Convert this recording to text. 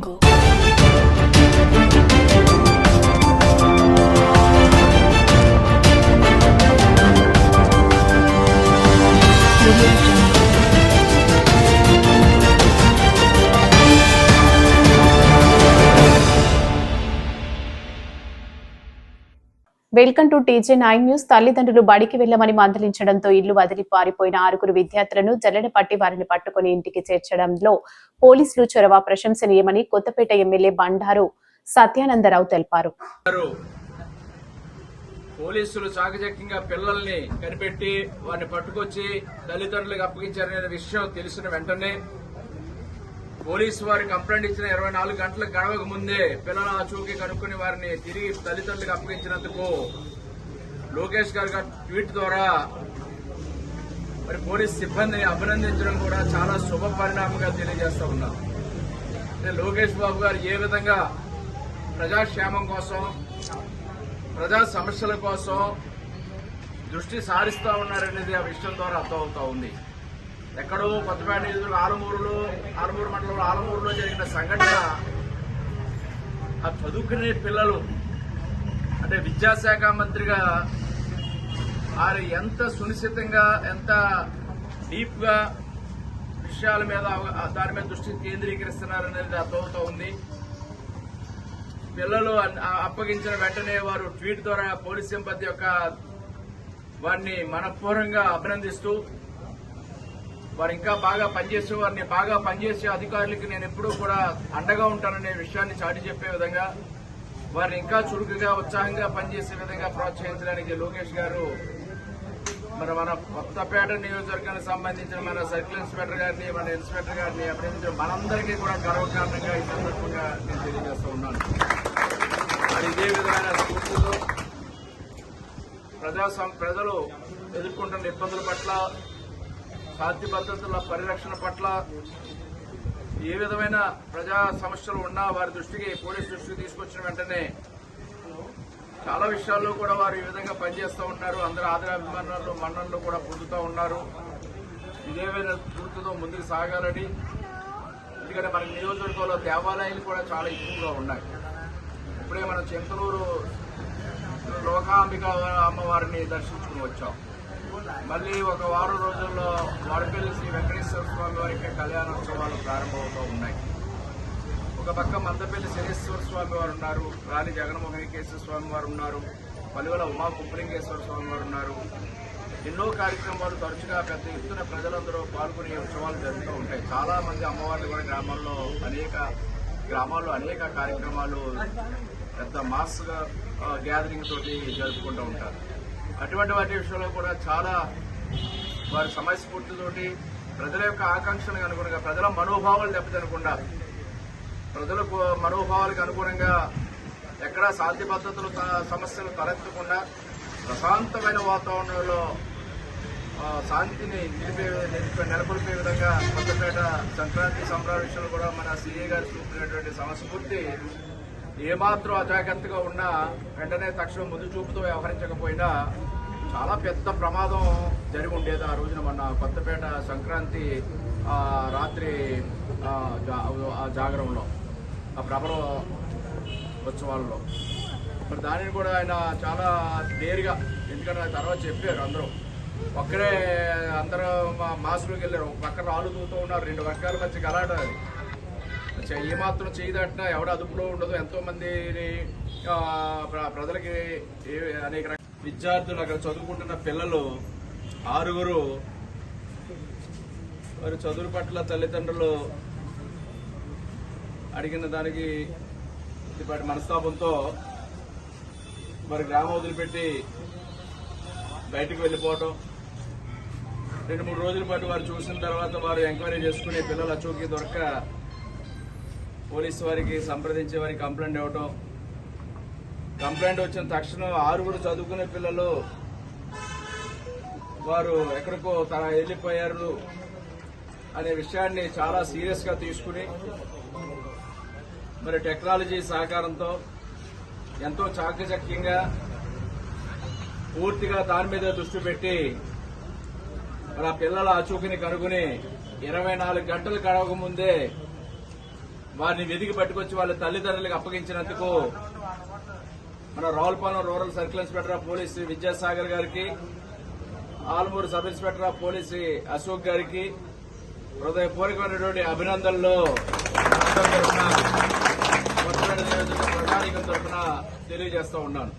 jungle. Welcome to TJ nine news. తల్లిదండ్రులు బడికి వెళ్ళమని మందలించడంతో ఇల్లు వదిలి పారిపోయిన ఆరుగురు విద్యార్థులను జల్లెడ పట్టి వారిని పట్టుకుని ఇంటికి చేర్చడంలో పోలీసులు చొరవ ప్రశంసనీయమని కొత్తపేట ఎమ్మెల్యే బండారు సత్యానందరావు తెలిపారు. పోలీసులు చాకచక్యంగా పిల్లల్ని కనిపెట్టి వారిని పట్టుకొచ్చి తల్లిదండ్రులకు అప్పగించారనే విషయం తెలిసిన వెంటనే పోలీసు వారి కంప్లైంట్ ఇచ్చిన ఇరవై నాలుగు గంటలకు గడవక ముందే పిల్లల ఆచూకీ కనుక్కుని వారిని తిరిగి తల్లిదండ్రులకు అప్పగించినందుకు లోకేష్ గారు గారి ట్వీట్ ద్వారా మరి పోలీస్ సిబ్బందిని అభినందించడం కూడా చాలా శుభ పరిణామంగా తెలియజేస్తా ఉన్నారు అంటే లోకేష్ బాబు గారు ఏ విధంగా ప్రజాక్షేమం కోసం ప్రజా సమస్యల కోసం దృష్టి సారిస్తా ఉన్నారనేది ఆ విషయం ద్వారా అర్థమవుతా ఉంది. ఎక్కడో కొత్తపేట నియోజకవర్గం ఆలమూరులో ఆలమూరు మండలంలో ఆలమూరులో జరిగిన సంఘటన ఆ చదువుకునే పిల్లలు అంటే విద్యాశాఖ మంత్రిగా వారు ఎంత సునిశ్చితంగా ఎంత డీప్గా విషయాల మీద దాని మీద దృష్టి కేంద్రీకరిస్తున్నారనేది అర్థమవుతూ ఉంది. పిల్లలు అప్పగించిన వెంటనే వారు ట్వీట్ ద్వారా పోలీస్ సింపతి యొక్క వారిని మనపూర్వంగా అభినందిస్తూ వారు ఇంకా బాగా పనిచేసే వారిని బాగా పనిచేసే అధికారులకి నేను ఎప్పుడూ కూడా అండగా ఉంటాననే విషయాన్ని చాటి చెప్పే విధంగా వారిని ఇంకా చురుకుగా ఉత్సాహంగా పనిచేసే విధంగా ప్రోత్సహించడానికి లోకేష్ గారు మరి మన కొత్తపేట నియోజకవర్గానికి సంబంధించిన మన సర్కిల్ ఇన్స్పెక్టర్ గారిని మన ఇన్స్పెక్టర్ గారిని అభినందించిన మనందరికీ కూడా గర్వకారణంగా ఈ సందర్భంగా నేను తెలియజేస్తూ ఉన్నాను. మరి ఇదే విధమైన స్ఫూర్తితో ప్రజా ప్రజలు ఎదుర్కొంటున్న ఇబ్బందుల పట్ల శాంతి భద్రతల పరిరక్షణ పట్ల ఏ విధమైన ప్రజా సమస్యలు ఉన్నా వారి దృష్టికి పోలీస్ దృష్టికి తీసుకొచ్చిన వెంటనే చాలా విషయాల్లో కూడా వారు ఈ విధంగా పనిచేస్తూ ఉన్నారు. అందరూ ఆదరాభిమానాలు మన్ననలు కూడా పొందుతూ ఉన్నారు. ఇదే విధంగా స్ఫూర్తితో ముందుకు సాగాలని. ఎందుకంటే మన నియోజకవర్గంలో దేవాలయాలు కూడా చాలా ఎక్కువగా ఉన్నాయి. ఇప్పుడే మనం చెంతలూరు లోకాంబిక అమ్మవారిని దర్శించుకుని వచ్చాం. మళ్ళీ ఒక వారం రోజుల్లో వాడపల్లి శ్రీ వెంకటేశ్వర స్వామి వారికి కళ్యాణోత్సవాలు ప్రారంభమవుతూ ఉన్నాయి. ఒక పక్క మందపల్లి శనేశ్వర స్వామి వారు ఉన్నారు రాణి జగన్మోహనికేశ్వర స్వామి వారు ఉన్నారు పలువుల ఉమా కుప్పలింగేశ్వర స్వామి వారు ఉన్నారు. ఎన్నో కార్యక్రమాలు తరచుగా పెద్ద ఎత్తున ప్రజలందరూ పాల్గొనే ఉత్సవాలు జరుగుతూ ఉంటాయి. చాలా మంది అమ్మవార్లు కూడా గ్రామాల్లో అనేక గ్రామాల్లో అనేక కార్యక్రమాలు పెద్ద మాస్ గ్యాదరింగ్ తోటి జరుపుకుంటూ ఉంటారు. అటువంటి వాటి విషయంలో కూడా చాలా వారి సమయస్ఫూర్తితోటి ప్రజల యొక్క ఆకాంక్షలకు అనుగుణంగా ప్రజల మనోభావాలు దెబ్బతినకుండా ప్రజలకు మనోభావాలకు అనుగుణంగా ఎక్కడా శాంతి భద్రతలు సమస్యలు తలెత్తకుండా ప్రశాంతమైన వాతావరణంలో శాంతిని నిలిపే- నెలకొల్పే విధంగా కొత్తపేట సంక్రాంతి సంబరాల విషయంలో కూడా మన సీఏ గారు చూపినటువంటి సమస్ఫూర్తి ఏమాత్రం అజాగ్రత్తగా ఉన్నా వెంటనే తక్షణం ముందు చూపుతో వ్యవహరించకపోయినా చాలా పెద్ద ప్రమాదం జరిగి ఉండేది ఆ రోజున మన కొత్తపేట సంక్రాంతి రాత్రి జా- జాగరంలో ఆ ప్రభల ఉత్సవాల్లో. మరి దానిని కూడా ఆయన చాలా నేరుగా ఎందుకంటే తర్వాత చెప్పారు అందరూ. ఒక్కరే అందరూ మా మాస్లోకి వెళ్ళారు. ఒక పక్క రాళ్ళు దూతూ ఉన్నారు. రెండు వర్గాల మధ్య గలాట అది. ఏమాత్రం చేయదట్టినా ఎవడ అదుపులో ఉండదు. ఎంతోమందిని ప్రజలకి అనేక రకాల విద్యార్థులు అక్కడ చదువుకుంటున్న పిల్లలు ఆరుగురు వారి చదువు పట్ల తల్లిదండ్రులు అడిగిన దానికి ఇప్పటి మనస్తాపంతో మరి గ్రామం వదిలిపెట్టి బయటకు వెళ్ళిపోవటం. రెండు మూడు రోజుల పాటు వారు చూసిన తర్వాత వారు ఎంక్వైరీ చేసుకుని పిల్లల అచూకీ దొరక పోలీసు వారికి సంప్రదించే వారికి కంప్లైంట్ ఇవ్వటం. కంప్లైంట్ వచ్చిన తక్షణం ఆరుగురు చదువుకునే పిల్లలు వారు ఎక్కడికో తన వెళ్ళిపోయారు అనే విషయాన్ని చాలా సీరియస్గా తీసుకుని మరి టెక్నాలజీ సహకారంతో ఎంతో చాకచక్యంగా పూర్తిగా దాని మీద దృష్టి పెట్టి మరి ఆ పిల్లల అచూకిని కనుగొని ఇరవై నాలుగు గంటలు గడవక ముందే వారిని వెతికి పట్టుకొచ్చి వాళ్ళ తల్లిదండ్రులకు అప్పగించినందుకు మన Ravulapalem rural circle inspector of police Vidyasagar గారికి Alamuru sub inspector of police Ashok గారికి హృదయపూర్వకమైనటువంటి అభినందనలు. నియోజకవర్గ ప్రజానీకం తరఫున తెలియజేస్తా ఉన్నాను.